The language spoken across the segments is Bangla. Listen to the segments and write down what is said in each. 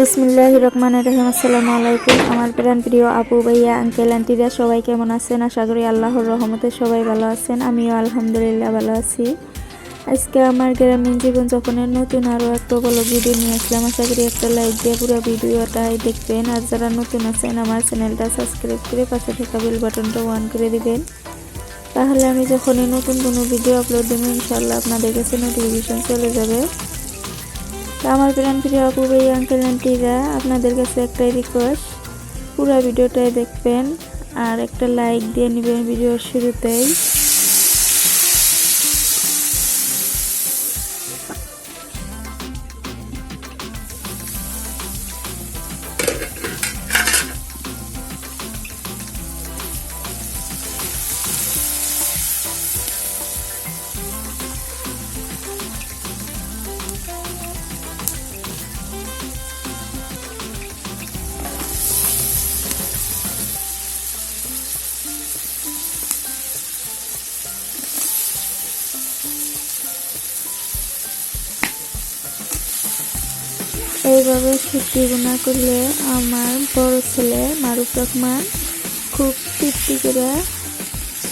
বিসমিল্লাহ রহমান রহিম। আসসালামু আলাইকুম। আমার প্রাণ প্রিয় আপু, ভাইয়া, আঙ্কেল, আন্টিরা সবাই কেমন আছেন? আশা করি আল্লাহর রহমতে সবাই ভালো আছেন। আমিও আলহামদুলিল্লাহ ভালো আছি। আজকে আমার গ্রামীণ জীবন জীবনযাপনের নতুন আরও একটা বলো ভিডিও নিয়ে আসলাম। আশা করি একটা লাইক দিয়ে পুরো ভিডিওটাই দেখবেন। আর যারা নতুন আছেন, আমার চ্যানেলটা সাবস্ক্রাইব করে পাশে থাকা বেল বাটনটা অন করে দিবেন। তাহলে আমি যখনই নতুন কোনো ভিডিও আপলোড দেবো ইনশাল্লাহ আপনাদের কাছে নোটিফিকেশন চলে যাবে। আমার প্রাণ প্রিয় ভাই আঙ্কেল আন্টিরা আপনাদের কাছে একটাই রিকোয়েস্ট পুরো ভিডিওটাই দেখবেন আর একটা লাইক দিয়ে নেবেন ভিডিওর শুরুতেই। এইভাবে সুটি গুণা করলে আমার বড় ছেলে মারুফ রহমান খুব তৃপ্তি করে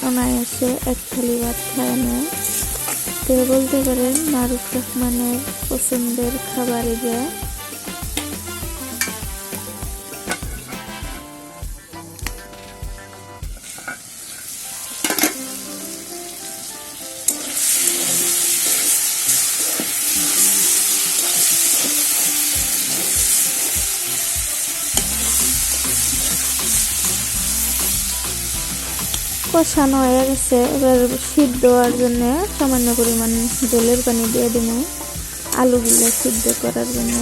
অনায়াসে এক থালি ভাত খায় না। তো বলতে পারেন মারুফ রহমানের পছন্দের খাবার এটা কষানো হয়ে গেছে। এবার সিদ্ধ হওয়ার জন্য সামান্য পরিমাণ জলের পানি দিয়ে দিব। আলুগুলো সিদ্ধ করার জন্য।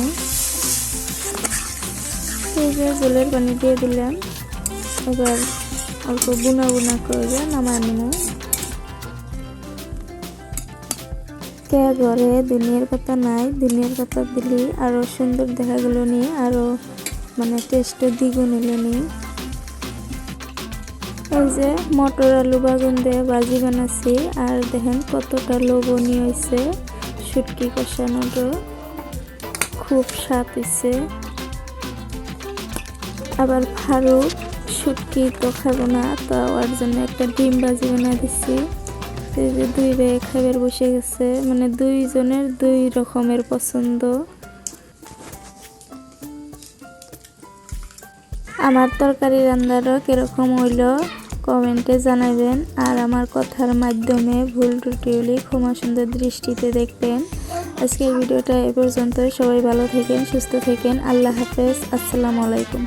এই যে জলের পানি দিয়ে দিলাম। এবার অল্প বুনা বুনা করে নামায় নেব। কে ঘরে দুনিয়ার পাতা নাই। দুনিয়ার পাতা দিলে আরও সুন্দর দেখা গেল নিয়ে আরও মানে টেস্টও দ্বিগুণ এলো নিয়ে এই যে মটর আলু বাগুন দিয়ে ভাজি বানাচ্ছি আর দেখেন কতটা লবণীয় হয়েছে শুটকি কষানোটা। খুব স্বাদ হয়েছে আবার ফারুক শুটকি তো খাব না, তো জন্য একটা ডিম বাজি বানা দিচ্ছি এই যে দুই ভাই খাবার বসে গেছে মানে দুইজনের দুই রকমের পছন্দ। আমার তরকারি রান্নারও কীরকম হইল? কমেন্টে জানাবেন আর আমার কথার মাধ্যমে ভুল ত্রুটিগুলি ক্ষমা সুন্দর দৃষ্টিতে দেখবেন। আজকের ভিডিওটা এ পর্যন্ত সবাই ভালো থাকেন, সুস্থ থাকেন। আল্লাহ হাফেজ। আসসালামু আলাইকুম।